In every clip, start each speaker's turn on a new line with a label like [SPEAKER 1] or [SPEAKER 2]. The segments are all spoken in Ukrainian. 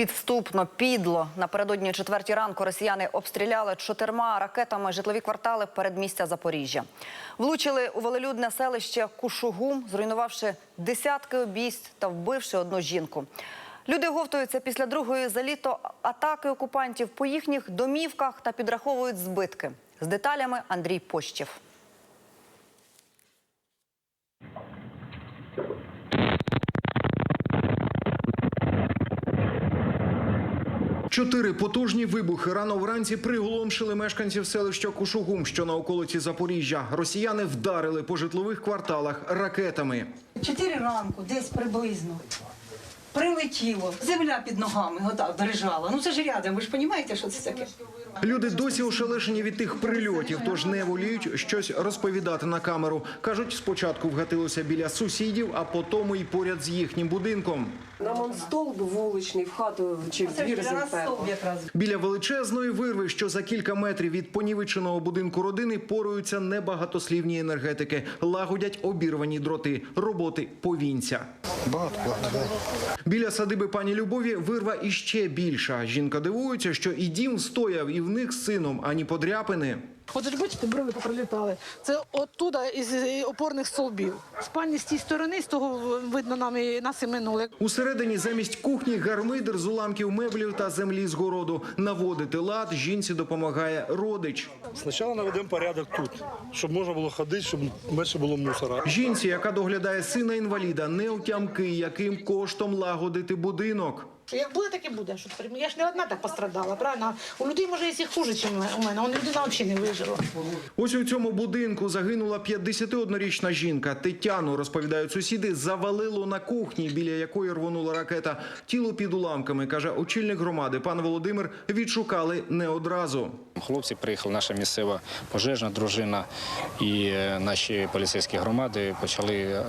[SPEAKER 1] Підступно, підло. Напередодні четвертій ранку росіяни обстріляли чотирма ракетами житлові квартали передмістя Запоріжжя. Влучили у велелюдне селище Кушугум, зруйнувавши десятки обійсть та вбивши одну жінку. Люди говтуються після другої за літо атаки окупантів по їхніх домівках та підраховують збитки. З деталями Андрій Пощів.
[SPEAKER 2] Чотири потужні вибухи рано вранці приголомшили мешканців селища Кушугум, що на околиці Запоріжжя. Росіяни вдарили по житлових кварталах ракетами.
[SPEAKER 3] Чотири ранку, десь приблизно. Прилетіло, земля під ногами, отак дрижала. Ну це ж рядом, ви ж розумієте, що це таке?
[SPEAKER 2] Люди досі ошелешені від тих прильотів, тож не воліють щось розповідати на камеру. кажуть, спочатку вгатилося біля сусідів, а потім і поряд з їхнім будинком.
[SPEAKER 4] Нам он столб вуличний в хату чи в
[SPEAKER 3] Це
[SPEAKER 4] двір
[SPEAKER 3] якраз.
[SPEAKER 2] Біля величезної вирви, що за кілька метрів від понівеченого будинку родини, поруються небагатослівні енергетики, лагодять обірвані дроти, роботи повінця.
[SPEAKER 5] Багато, багато.
[SPEAKER 2] Біля садиби пані Любові вирва іще більша. Жінка дивується, що і дім стояв, і в них з сином ані подряпини.
[SPEAKER 6] От ж бачите, брови поприлітали. Це оттуда із опорних стовбів. Спальні з тієї сторони, з того видно нам і нас і минули.
[SPEAKER 2] Усередині замість кухні гармидер з уламків меблів та землі з городу. Наводити лад жінці допомагає родич.
[SPEAKER 5] Спочатку наведемо порядок тут, щоб можна було ходити, щоб менше було мусора.
[SPEAKER 2] Жінці, яка доглядає сина інваліда, не утямки, яким коштом лагодити будинок.
[SPEAKER 6] Що як буде, так і буде. Що я ж не одна так пострадала, правильно? У людей може і хуже, ніж у мене. Он людина взагалі не вижила.
[SPEAKER 2] Ось у цьому будинку загинула 51-річна жінка. Тетяну, розповідають сусіди, завалило на кухні, біля якої рвонула ракета. Тіло під уламками, каже очільник громади. Пан Володимир відшукали не одразу.
[SPEAKER 7] Хлопці приїхали, наша місцева пожежна дружина і е, наші поліцейські громади почали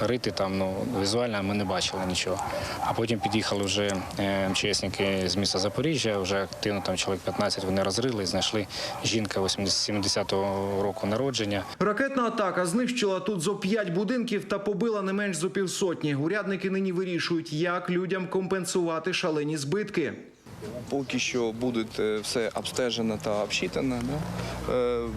[SPEAKER 7] рити там. Ну візуально ми не бачили нічого. А потім під'їхали вже е, МЧСники з міста Запоріжжя. Вже активно там чоловік 15 вони розрили і знайшли жінка 80 70-го року народження.
[SPEAKER 2] Ракетна атака знищила тут зо п'ять будинків та побила не менш зо півсотні. Урядники нині вирішують, як людям компенсувати шалені збитки.
[SPEAKER 8] Поки що буде все обстежено та обсчитано. Да? Е,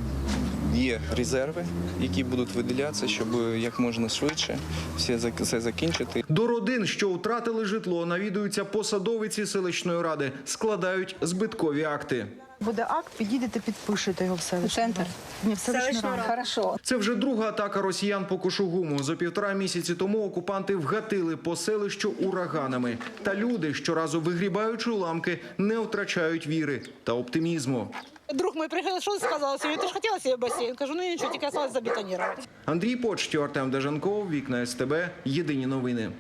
[SPEAKER 8] Є резерви, які будуть виділятися, щоб як можна швидше все, все закінчити.
[SPEAKER 2] До родин, що втратили житло, навідуються посадовиці селищної ради, складають збиткові акти.
[SPEAKER 9] Буде акт, підійдете, підпишете його в селищну Центр? Ні, в селищну раду.
[SPEAKER 3] Хорошо.
[SPEAKER 2] Це вже друга атака росіян по Кошугуму. За півтора місяці тому окупанти вгатили по селищу ураганами. Та люди, щоразу вигрібаючи уламки, не втрачають віри та оптимізму.
[SPEAKER 6] Друг мій приїхав, що ти сказала собі? Ти ж хотіла собі басейн? Кажу, ну нічого, тільки осталось забетонувати.
[SPEAKER 2] Андрій Почтів, Артем Дежанков, вікна СТБ. Єдині новини.